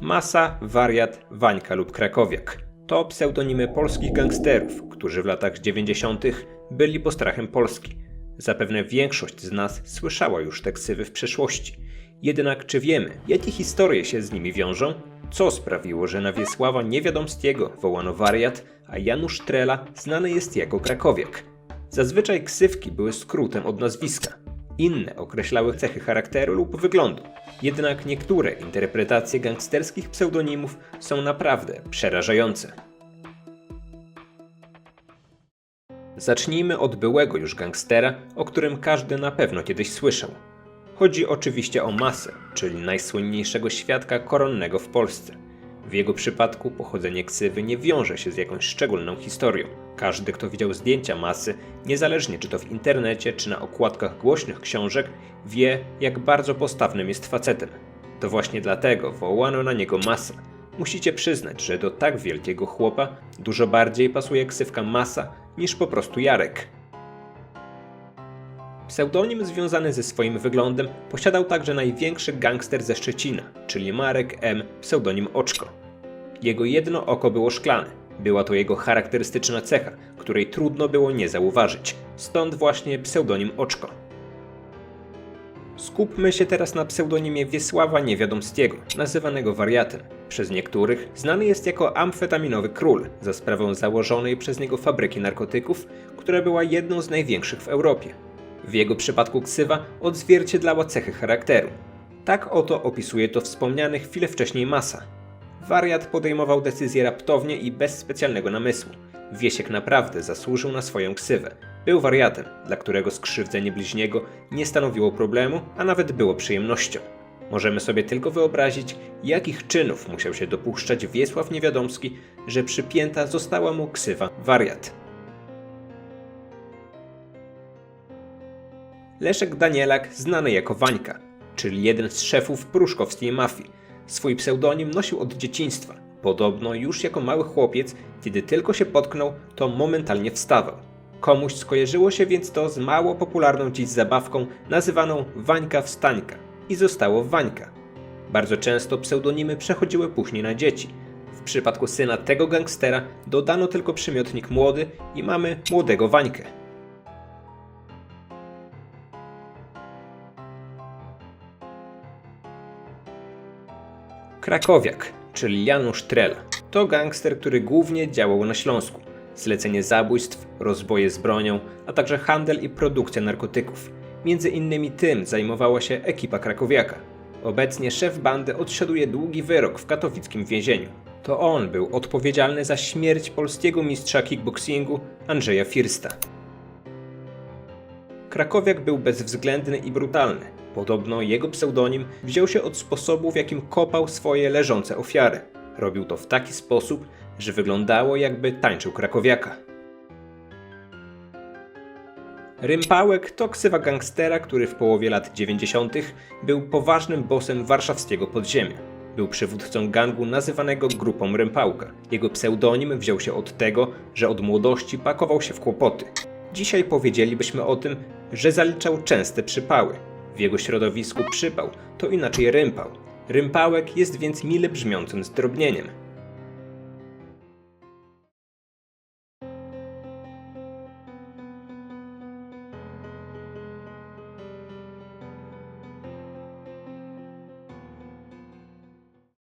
Masa, Wariat, Wańka lub Krakowiak. To pseudonimy polskich gangsterów, którzy w latach 90. byli postrachem Polski. Zapewne większość z nas słyszała już te ksywy w przeszłości. Jednak czy wiemy, jakie historie się z nimi wiążą? Co sprawiło, że na Wiesława Niewiadomskiego wołano wariat, a Janusz Trela znany jest jako Krakowiak? Zazwyczaj ksywki były skrótem od nazwiska. Inne określały cechy charakteru lub wyglądu. Jednak niektóre interpretacje gangsterskich pseudonimów są naprawdę przerażające. Zacznijmy od byłego już gangstera, o którym każdy na pewno kiedyś słyszał. Chodzi oczywiście o Masę, czyli najsłynniejszego świadka koronnego w Polsce. W jego przypadku pochodzenie ksywy nie wiąże się z jakąś szczególną historią. Każdy, kto widział zdjęcia Masy, niezależnie czy to w internecie, czy na okładkach głośnych książek, wie, jak bardzo postawnym jest facetem. To właśnie dlatego wołano na niego Masa. Musicie przyznać, że do tak wielkiego chłopa dużo bardziej pasuje ksywka Masa niż po prostu Jarek. Pseudonim związany ze swoim wyglądem posiadał także największy gangster ze Szczecina, czyli Marek M., pseudonim Oczko. Jego jedno oko było szklane. Była to jego charakterystyczna cecha, której trudno było nie zauważyć. Stąd właśnie pseudonim Oczko. Skupmy się teraz na pseudonimie Wiesława Niewiadomskiego, nazywanego wariatem. Przez niektórych znany jest jako amfetaminowy król, za sprawą założonej przez niego fabryki narkotyków, która była jedną z największych w Europie. W jego przypadku ksywa odzwierciedlała cechy charakteru. Tak oto opisuje to wspomniany chwilę wcześniej Masa. Wariat podejmował decyzje raptownie i bez specjalnego namysłu. Wiesiek naprawdę zasłużył na swoją ksywę. Był wariatem, dla którego skrzywdzenie bliźniego nie stanowiło problemu, a nawet było przyjemnością. Możemy sobie tylko wyobrazić, jakich czynów musiał się dopuszczać Wiesław Niewiadomski, że przypięta została mu ksywa wariat. Leszek Danielak, znany jako Wańka, czyli jeden z szefów pruszkowskiej mafii. Swój pseudonim nosił od dzieciństwa. Podobno już jako mały chłopiec, kiedy tylko się potknął, to momentalnie wstawał. Komuś skojarzyło się więc to z mało popularną dziś zabawką nazywaną Wańka Wstańka i zostało Wańka. Bardzo często pseudonimy przechodziły później na dzieci. W przypadku syna tego gangstera dodano tylko przymiotnik młody i mamy młodego Wańkę. Krakowiak, czyli Janusz Trela. To gangster, który głównie działał na Śląsku. Zlecenie zabójstw, rozboje z bronią, a także handel i produkcja narkotyków. Między innymi tym zajmowała się ekipa krakowiaka. Obecnie szef bandy odsiaduje długi wyrok w katowickim więzieniu. To on był odpowiedzialny za śmierć polskiego mistrza kickboxingu Andrzeja Firsta. Krakowiak był bezwzględny i brutalny. Podobno jego pseudonim wziął się od sposobu, w jakim kopał swoje leżące ofiary. Robił to w taki sposób, że wyglądało jakby tańczył krakowiaka. Rympałek to ksywa gangstera, który w połowie lat 90. był poważnym bossem warszawskiego podziemia. Był przywódcą gangu nazywanego grupą Rympałka. Jego pseudonim wziął się od tego, że od młodości pakował się w kłopoty. Dzisiaj powiedzielibyśmy o tym, że zaliczał częste przypały. W jego środowisku przypał to inaczej rympał. Rympałek jest więc mile brzmiącym zdrobnieniem.